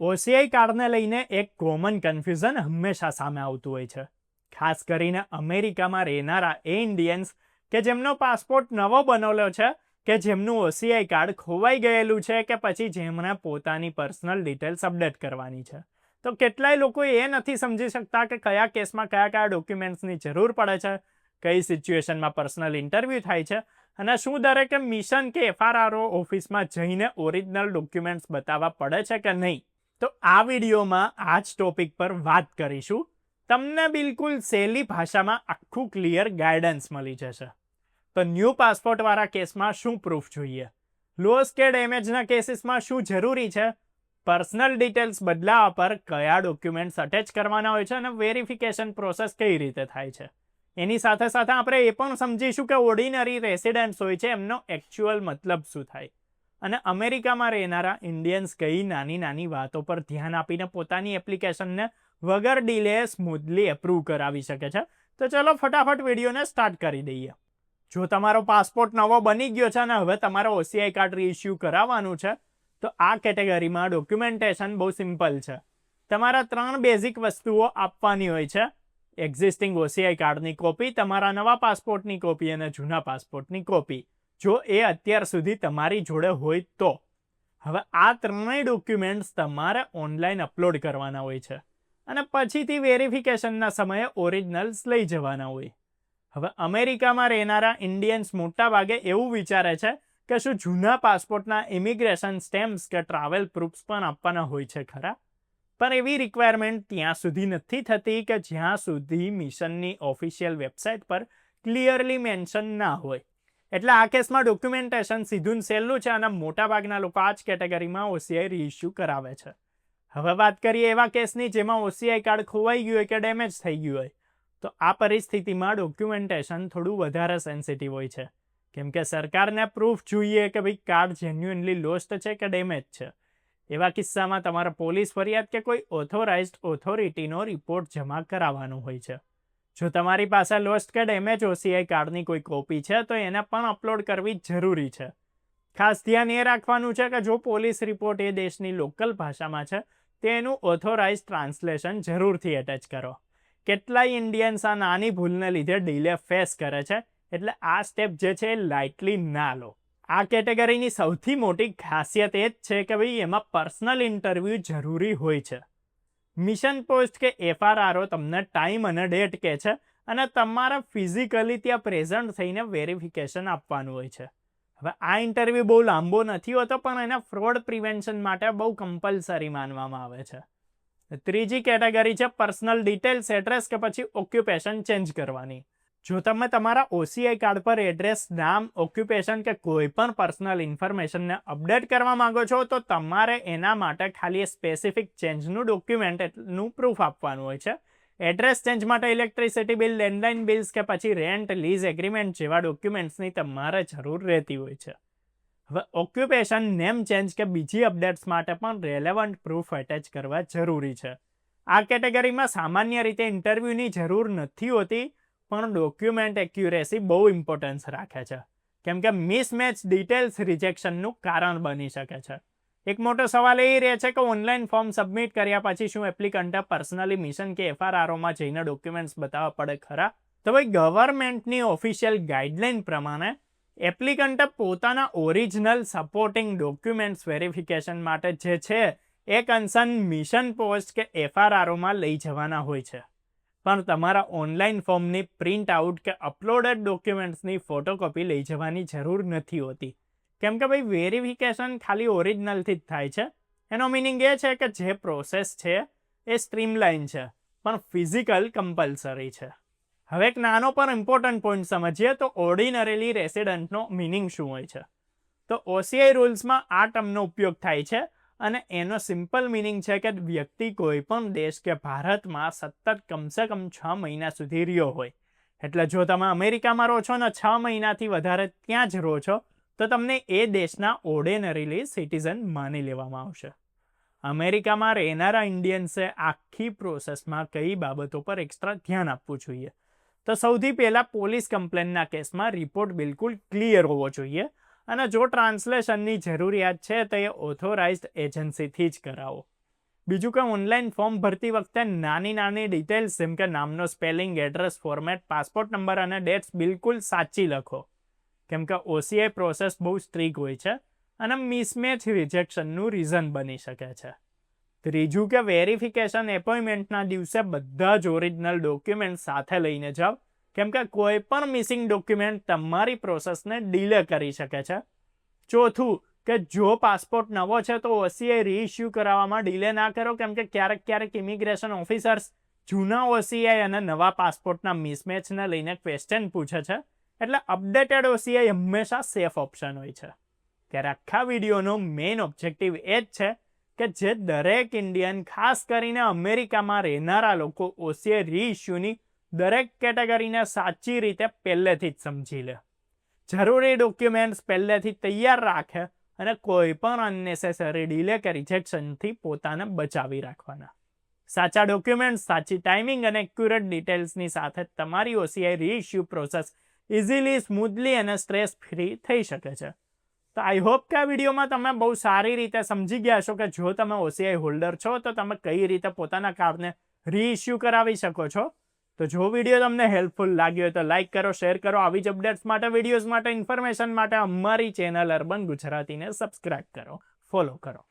OCI કાર્ડને લઈને એક કોમન કન્ફ્યુઝન હંમેશા સામે આવતું હોય છે. ખાસ કરીને અમેરિકામાં રહેનારા એ ઇન્ડિયન્સ કે જેમનો પાસપોર્ટ નવો બનેલો છે, કે જેમનું ઓસીઆઈ કાર્ડ ખોવાઈ ગયેલું છે કે પછી જેમણે પોતાની પર્સનલ ડિટેલ્સ અપડેટ કરવાની છે. તો કેટલાય લોકો એ નથી સમજી શકતા કે કયા કેસમાં કયા કયા ડોક્યુમેન્ટ્સની જરૂર પડે છે, કઈ સિચ્યુએશનમાં પર્સનલ ઇન્ટરવ્યૂ થાય છે અને શું દરેકે મિશન કે એફઆરઆરઓ ઓફિસમાં જઈને ઓરિજિનલ ડોક્યુમેન્ટ્સ બતાવવા પડે છે કે નહીં. તો આ વિડીયોમાં આ જ ટોપિક પર વાત કરીશું. તમને બિલકુલ સહેલી ભાષામાં આખું ક્લિયર ગાઈડન્સ મળી જશે. તો ન્યૂ પાસપોર્ટવાળા કેસમાં શું પ્રૂફ જોઈએ? લોસ કે ડેમેજના કેસીસમાં શું જરૂરી છે? પર્સનલ ડિટેલ્સ બદલાવા પર કયા ડોક્યુમેન્ટ્સ અટેચ કરવાના હોય છે અને વેરિફિકેશન પ્રોસેસ કઈ રીતે થાય છે? એની સાથે સાથે આપણે એ પણ સમજીશું કે ઓર્ડિનરી રેસિડેન્ટ્સ હોય છે, એમનો એકચ્યુઅલ મતલબ શું થાય? અને અમેરિકામાં રહેનારા ઇન્ડિયન્સ કઈ નાની નાની વાતો પર ધ્યાન આપીને પોતાની એપ્લિકેશનને વગર ડીલે સ્મૂથલી એપ્રૂવ કરાવી શકે છે. તો ચલો ફટાફટ વિડીયોને સ્ટાર્ટ કરી દઈએ. જો તમારો પાસપોર્ટ નવો બની ગયો છે અને હવે તમારે ઓસીઆઈ કાર્ડ રીઇસ્યુ કરાવવાનું છે, તો આ કેટેગરીમાં ડોક્યુમેન્ટેશન બહુ સિમ્પલ છે. તમારા ત્રણ બેઝિક વસ્તુઓ આપવાની હોય છે. એક્ઝિસ્ટિંગ ઓસીઆઈ કાર્ડની કોપી તમારા નવા પાસપોર્ટની કોપી અને જૂના પાસપોર્ટની કોપી જો એ અત્યાર સુધી તમારી જોડે હોય તો. હવે આ ત્રણેય ડોક્યુમેન્ટ્સ તમારે ઓનલાઈન અપલોડ કરવાના હોય છે. અને પછીથી વેરિફિકેશનના સમયે ઓરિજિનલ્સ લઈ જવાના હોય. હવે અમેરિકામાં રહેનારા ઇન્ડિયન્સ મોટાભાગે એવું વિચારે છે કે શું જૂના પાસપોર્ટના ઇમિગ્રેશન સ્ટેમ્પ્સ કે ટ્રાવેલ પ્રૂફ્સ પણ આપવાના હોય છે ખરા? પણ એવી રિક્વાયરમેન્ટ ત્યાં સુધી નથી થતી કે જ્યાં સુધી મિશનની ઓફિશિયલ વેબસાઇટ પર ક્લિયરલી મેન્શન ના હોય. એટલે આ કેસમાં ડોક્યુમેન્ટેશન સીધું સહેલું છે અને મોટાભાગના લોકો આ જ કેટેગરીમાં ઓસીઆઈ રીઇસ્યુ કરાવે છે. હવે વાત કરીએ એવા કેસની જેમાં ઓસીઆઈ કાર્ડ ખોવાઈ ગયું હોય કે ડેમેજ થઈ ગયું હોય, તો આ પરિસ્થિતિમાં ડોક્યુમેન્ટેશન થોડું વધારે સેન્સિટિવ હોય છે. કેમ કે સરકારને પ્રૂફ જોઈએ કે ભાઈ કાર્ડ જેન્યુઅનલી લોસ્ટ છે કે ડેમેજ છે. એવા કિસ્સામાં તમારે પોલીસ ફરિયાદ કે કોઈ ઓથોરાઇઝ્ડ ઓથોરિટીનો રિપોર્ટ જમા કરાવવાનો હોય છે. જો તમારી પાસે લોસ્ટ કે ડેમેજ ઓસીઆઈ કાર્ડની કોઈ કોપી છે, તો એને પણ અપલોડ કરવી જરૂરી છે. ખાસ ધ્યાન એ રાખવાનું છે કે જો પોલીસ રિપોર્ટ એ દેશની લોકલ ભાષામાં છે તેનું ઓથોરાઇઝ ટ્રાન્સલેશન જરૂરથી એટેચ કરો. કેટલાય ઇન્ડિયન્સ આ નાની ભૂલને લીધે ડીલે ફેસ કરે છે, એટલે આ સ્ટેપ જે છે એ લાઇટલી ના લો. આ કેટેગરીની સૌથી મોટી ખાસિયત એ જ છે કે ભાઈ એમાં પર્સનલ ઇન્ટરવ્યૂ જરૂરી હોય છે. મિશન પોસ્ટ કે એફઆરઆરઓ તમને ટાઈમ અને ડેટ કહે છે અને તમારા ફિઝિકલી ત્યાં પ્રેઝન્ટ થઈને વેરિફિકેશન આપવાનું હોય છે. હવે આ ઇન્ટરવ્યૂ બહુ લાંબો નથી હોતો, પણ એના ફ્રોડ પ્રિવેન્શન માટે બહુ કમ્પલસરી માનવામાં આવે છે. ત્રીજી કેટેગરી છે પર્સનલ ડિટેલ્સ એડ્રેસ કે પછી ઓક્યુપેશન ચેન્જ કરવાની. જો તમે તમારા ઓસીઆઈ કાર્ડ પર એડ્રેસ નામ ઓક્યુપેશન કે કોઈ પણ પર્સનલ ઇન્ફોર્મેશનને અપડેટ કરવા માંગો છો, તો તમારે એના માટે ખાલી સ્પેસિફિક ચેન્જનું ડોક્યુમેન્ટ એટલું પ્રૂફ આપવાનું હોય છે. એડ્રેસ ચેન્જ માટે ઇલેક્ટ્રિસિટી બિલ લેન્ડલાઇન બિલ્સ કે પછી રેન્ટ લીઝ એગ્રીમેન્ટ જેવા ડોક્યુમેન્ટ્સની તમારે જરૂર રહેતી હોય છે. હવે ઓક્યુપેશન નેમ ચેન્જ કે બીજી અપડેટ્સ માટે પણ રેલેવન્ટ પ્રૂફ એટેચ કરવા જરૂરી છે. આ કેટેગરીમાં સામાન્ય રીતે ઇન્ટરવ્યૂની જરૂર નથી હોતી. પણ ડોક્યુમેન્ટ એક્યુરેસી બહુ ઇમ્પોર્ટન્સ રાખે છે. કેમ કે મિસમેચ ડિટેલ્સ રિજેક્શનનું કારણ બની શકે છે. એક મોટો સવાલ એ રહે છે કે ઓનલાઈન ફોર્મ સબમિટ કર્યા પછી શું એપ્લિકન્ટે પર્સનલી મિશન કે એફઆરઆરઓમાં જઈને ડોક્યુમેન્ટ્સ બતાવવા પડે ખરા? તો ભાઈ ગવર્મેન્ટની ઓફિશિયલ ગાઈડલાઈન પ્રમાણે એપ્લિકન્ટે પોતાના ઓરિજિનલ સપોર્ટિંગ ડોક્યુમેન્ટ્સ વેરિફિકેશન માટે જે છે એ કન્સર્ન મિશન પોસ્ટ કે એફઆરઆરઓમાં લઈ જવાના હોય છે. પણ તમારા ઓનલાઈન ફોર્મની પ્રિન્ટ આઉટ કે અપલોડેડ ડોક્યુમેન્ટ્સની ફોટોકોપી લઈ જવાની જરૂર નથી હોતી. કેમ કે ભાઈ વેરિફિકેશન ખાલી ઓરિજિનલથી જ થાય છે. એનો મિનિંગ એ છે કે જે પ્રોસેસ છે એ સ્ટ્રીમલાઇન છે, પણ ફિઝિકલ કમ્પલસરી છે. હવે એક નાનો પણ ઇમ્પોર્ટન્ટ પોઈન્ટ સમજીએ તો ઓર્ડિનરીલી રેસિડન્ટનો મિનિંગ શું હોય છે? તો ઓસીઆઈ રૂલ્સમાં આ ટર્મનો ઉપયોગ થાય છે. અને એનો સિમ્પલ મિનિંગ છે કે વ્યક્તિ કોઈ પણ દેશ કે ભારતમાં સતત કમસે કમ છ મહિના સુધી રહ્યો હોય. એટલે જો તમે અમેરિકામાં રહો છો ને છ મહિનાથી વધારે ત્યાં જ રહો છો, તો તમને એ દેશના ઓર્ડિનરીલી સિટીઝન માની લેવામાં આવશે. અમેરિકામાં રહેનારા ઇન્ડિયન્સે આખી પ્રોસેસમાં કઈ બાબતો પર એક્સ્ટ્રા ધ્યાન આપવું જોઈએ. તો સૌથી પહેલાં પોલીસ કમ્પ્લેનના કેસમાં રિપોર્ટ બિલકુલ ક્લિયર હોવો જોઈએ અને જો ટ્રાન્સલેશનની જરૂરિયાત છે, તો એ ઓથોરાઇઝ્ડ એજન્સીથી જ કરાવો. બીજું કે ઓનલાઈન ફોર્મ ભરતી વખતે નાની નાની ડિટેલ્સ, જેમ કે નામનો spelling, address, format, passport number અને ડેટ્સ બિલકુલ સાચી લખો. કેમ કે ઓસીઆઈ પ્રોસેસ બહુ સ્ટ્રીક હોય છે અને મિસમેચ રિજેક્શનનું રીઝન બની શકે છે. ત્રીજું કે વેરિફિકેશન એપોઇન્ટમેન્ટના દિવસે બધા જ ઓરિજિનલ ડોક્યુમેન્ટ સાથે લઈને જાઓ. કેમ કે કોઈ પણ મિસિંગ ડોક્યુમેન્ટ તમારી પ્રોસેસને ડીલે કરી શકે છે. ચોથું કે જો પાસપોર્ટ નવો છે તો ઓસીઆઈ રીઇસ્યુ કરાવવામાં ડીલે ના કરો, કેમ કે ક્યારેક ક્યારેક ઇમિગ્રેશન ઓફિસર્સ જૂના ઓસીઆઈ અને નવા પાસપોર્ટના મિસમેચને લઈને ક્વેશ્ચન પૂછે છે. એટલે અપડેટેડ ઓસીઆઈ હંમેશા સેફ ઓપ્શન હોય છે. ત્યારે આખા વિડીયોનો મેઇન ઓબ્જેક્ટિવ એ જ છે કે જે દરેક ઇન્ડિયન ખાસ કરીને અમેરિકામાં રહેનારા લોકો ઓસીઆઈ રીઇસ્યુની દરેક કેટેગરીને સાચી રીતે પહેલેથી જ સમજી લે. જરૂરી ડોક્યુમેન્ટ્સ પહેલેથી તૈયાર રાખે અને કોઈ પણ અનનેસેસરી ડિલે કે રિજેક્શનથી પોતાને બચાવી રાખવાના. સાચા ડોક્યુમેન્ટ્સ, સાચી ટાઈમિંગ અને એક્યુરેટ ડિટેલ્સની સાથે તમારી OCI reissue process easily smoothly અને સ્ટ્રેસ ફ્રી થઈ શકે છે. તો આઈ હોપ કે આ વિડીયોમાં તમે બહુ સારી રીતે સમજી ગયા છો કે જો તમે ઓસીઆઈ હોલ્ડર છો, તો તમે કઈ રીતે પોતાના કાર્ડને રીઇસ્યુ કરાવી શકો છો? તો જો વીડિયો તમને હેલ્પફુલ લાગ્યો તો લાઇક કરો, શેર કરો. આવી જ અપડેટ્સ માટે, વિડીયોઝ માટે, ઇન્ફોર્મેશન માટે અમારી ચેનલ અર્બન ગુજરાતીને સબસ્ક્રાઇબ કરો, ફોલો કરો.